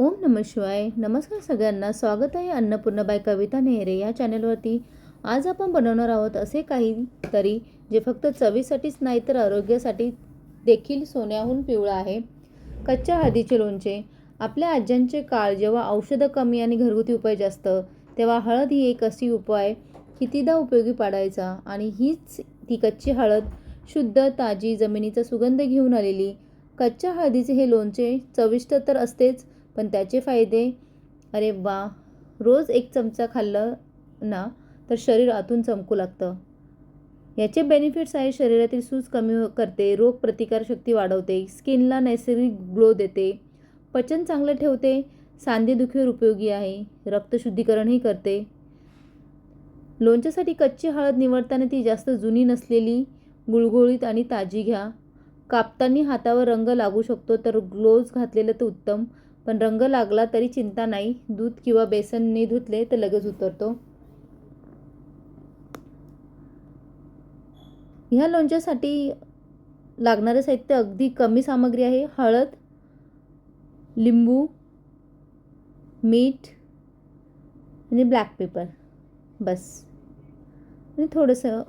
ओम नम शिवाय. नमस्कार सगळ्यांना. स्वागत आहे अन्नपूर्णाबाई कविता नेहरे या चॅनलवरती. आज आपण बनवणार आहोत असे काहीतरी जे फक्त चवीसाठीच नाही तर आरोग्यासाठी देखील सोन्याहून पिवळं आहे. कच्च्या हळदीचे लोणचे. आपल्या आज्यांचे काळ जेव्हा औषधं कमी आणि घरगुती उपाय जास्त तेव्हा हळद ही एक अशी उपाय कितीदा उपयोगी पाडायचा आणि हीच ती कच्ची हळद शुद्ध ताजी जमिनीचा सुगंध घेऊन आलेली. कच्च्या हळदीचे हे लोणचे चविष्ट तर असतेच पण त्याचे फायदे अरे वा रोज एक चमचा खाल्लं ना तर शरीर आतून चमकू लागतं. याचे बेनिफिट्स आहे शरीरातील सूज कमी हो-, करते रोगप्रतिकारशक्ती वाढवते स्किनला नैसर्गिक ग्लो देते पचन चांगलं ठेवते सांधेदुखीवर उपयोगी आहे रक्तशुद्धीकरणही करते. लोणच्यासाठी कच्ची हळद निवडताना ती जास्त जुनी नसलेली गुळगुळीत आणि ताजी घ्या. कापताना हातावर रंग लागू शकतो तर ग्लोव्ज घातलेलं तर उत्तम पण रंग लागला तरी चिंता नाही. दूध किंवा बेसनने धुतले तर लगेच उतरतो. ह्या लोणच्यासाठी लागणारं साहित्य अगदी कमी सामग्री आहे. हळद लिंबू मीठ आणि ब्लॅक पेपर बस. आणि थोडंसं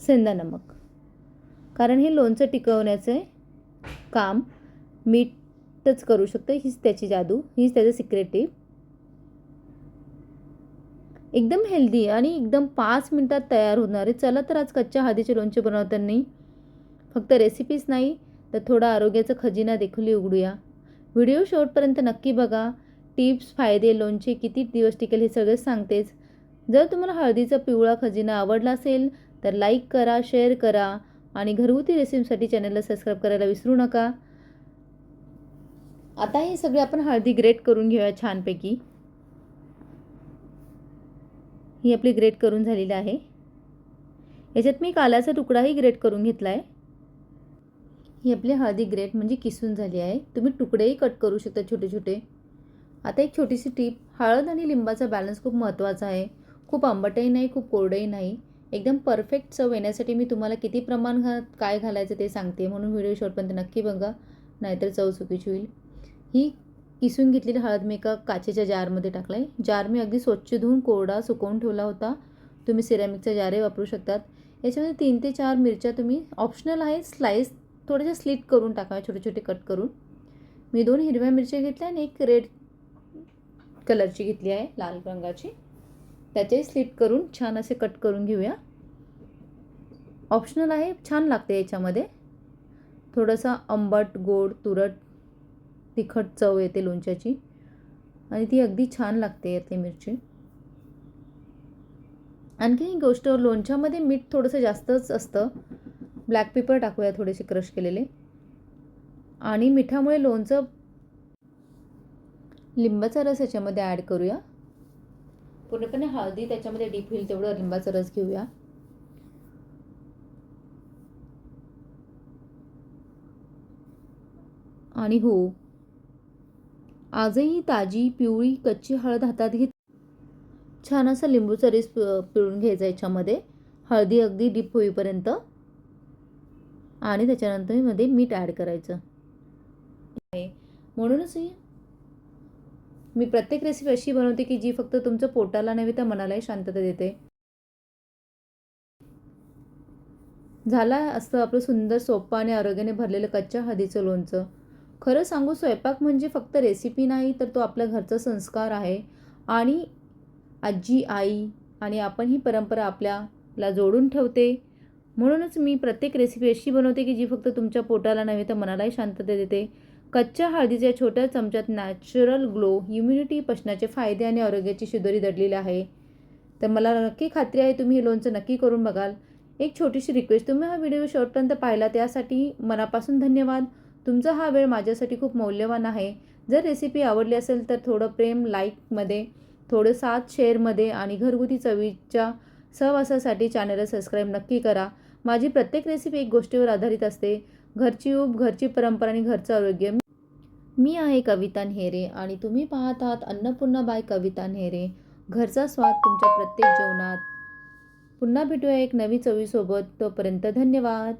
सेंदा नमक कारण हे लोणचं टिकवण्याचं काम. मीठ मीठच करू शकतं. हीच त्याची जादू. हीच त्याचं सिक्रेट टीप एकदम हेल्दी आणि एकदम पाच मिनटात तयार होणारे चला तर आज कच्च्या हळदीचे लोणचे बनवताना फक्त रेसिपीज नाही तर थोडा आरोग्याचा खजिना देखील उघडूया. व्हिडिओ शेवटपर्यंत नक्की बघा. टिप्स फायदे लोणचे किती दिवस टिकेल हे सगळं सांगतेच. जर तुम्हाला हळदीचा पिवळा खजिना आवडला असेल तर लाईक करा शेअर करा आणि घरगुती रेसिपीसाठी चॅनलला सबस्क्राईब करायला विसरू नका. आता हे सगळे आपण हळदी ग्रेट करून घेऊया छानपैकी. ही आपली ग्रेट करून झालेली आहे. याच्यात मी कालाचा तुकडाही ग्रेट करून घेतला आहे ही आपली हळदी ग्रेट म्हणजे किसून झाली आहे. तुम्ही तुकडेही कट करू शकता छोटे छोटे. आता एक छोटीशी टीप हळद आणि लिंबाचा बॅलन्स खूप महत्त्वाचा आहे. खूप आंबटही नाही खूप कोरडंही नाही. एकदम परफेक्ट चव येण्यासाठी मी तुम्हाला किती प्रमाण घा काय घालायचं ते सांगते. म्हणून व्हिडिओ शॉर्टपर्यंत नक्की बघा. नाहीतर चव चुकीची होईल. ही किसून घेतलेली हळद मी एका काचेच्या जारमध्ये टाकला आहे जार मी अगदी स्वच्छ धुवून कोरडा सुकवून ठेवला होता. तुम्ही सिरॅमिकचा जारही वापरू शकतात. याच्यामध्ये तीन ते चार मिरच्या तुम्ही ऑप्शनल आहे स्लाईस थोड्याशा स्लिट करून टाका छोटे छोटे कट करून. मी दोन हिरव्या मिरच्या घेतल्या आणि एक रेड कलरची घेतली आहे लाल रंगाची. त्याचे स्लिट करून छान असे कट करून घेऊया. ऑप्शनल आहे छान लागते याच्यामध्ये. थोडंसं आंबट गोड तुरट तिखट चव येते लोणच्याची. आणि ती अगदी छान लागते यातली मिरची. आणखी ही गोष्ट लोणच्यामध्ये मीठ थोडंसं जास्तच असतं. ब्लॅक पेपर टाकूया थोडेसे क्रश केलेले. आणि मिठामुळे लोणचं लिंबाचा रस याच्यामध्ये ॲड करूया. पूर्णपणे हळदी त्याच्यामध्ये डीप होईल तेवढं लिंबाचा रस घेऊया. आणि हो आजही ताजी पिवळी कच्ची हळद हातात घेत छान असा लिंबूचा रस पिळून घ्यायचा याच्यामध्ये. हळदी अगदी डीप होईपर्यंत. आणि त्याच्यानंतरमध्ये मीठ ॲड करायचं. म्हणूनच मी प्रत्येक रेसिपी अशी बनवते की जी फक्त तुमच्या पोटाला नव्हे तर मनालाही शांतता देते. झाला असतं आपलं सुंदर सोपं आणि आरोग्याने भरलेलं कच्च्या हळदीचं लोणचं. खरं सांगू स्वयंपाक म्हणजे फक्त रेसिपी नाही तर तो आपल्या घरचा संस्कार आहे. आणि आजी आई आणि आपण ही परंपरा आपल्याला जोडून ठेवते. म्हणूनच मी प्रत्येक रेसिपी अशी बनवते की जी फक्त तुमच्या पोटाला नव्हे तर मनालाही शांतता देते. कच्च्या हळदीच्या छोट्या चमच्यात नॅचरल ग्लो इम्युनिटी पचनाचे फायदे आणि आरोग्याची शिदोरी दडलेली आहे. तर मला नक्की खात्री आहे तुम्ही हे लोणचं नक्की करून बघाल. एक छोटीशी रिक्वेस्ट तुम्ही हा व्हिडिओ शेवटपर्यंत पाहिला त्यासाठी मनापासून धन्यवाद. तुमचा हा वेळ माझ्यासाठी खूप मौल्यवान आहे. जर रेसिपी आवडली असेल तर थोडं प्रेम लाईकमध्ये थोडं साथ शेअरमध्ये आणि घरगुती चवीच्या सहवासासाठी चॅनलला सबस्क्राईब नक्की करा. माझी प्रत्येक रेसिपी एक गोष्टीवर आधारित असते. घरची ऊब घरची परंपरा आणि घरचं आरोग्य. मी आहे कविता नेहरे आणि तुम्ही पाहत आहात अन्नपूर्णा बाय कविता नेहरे. घरचा स्वाद तुमच्या प्रत्येक जेवणात. पुन्हा भेटूया एक नवी चवीसोबत. तोपर्यंत धन्यवाद.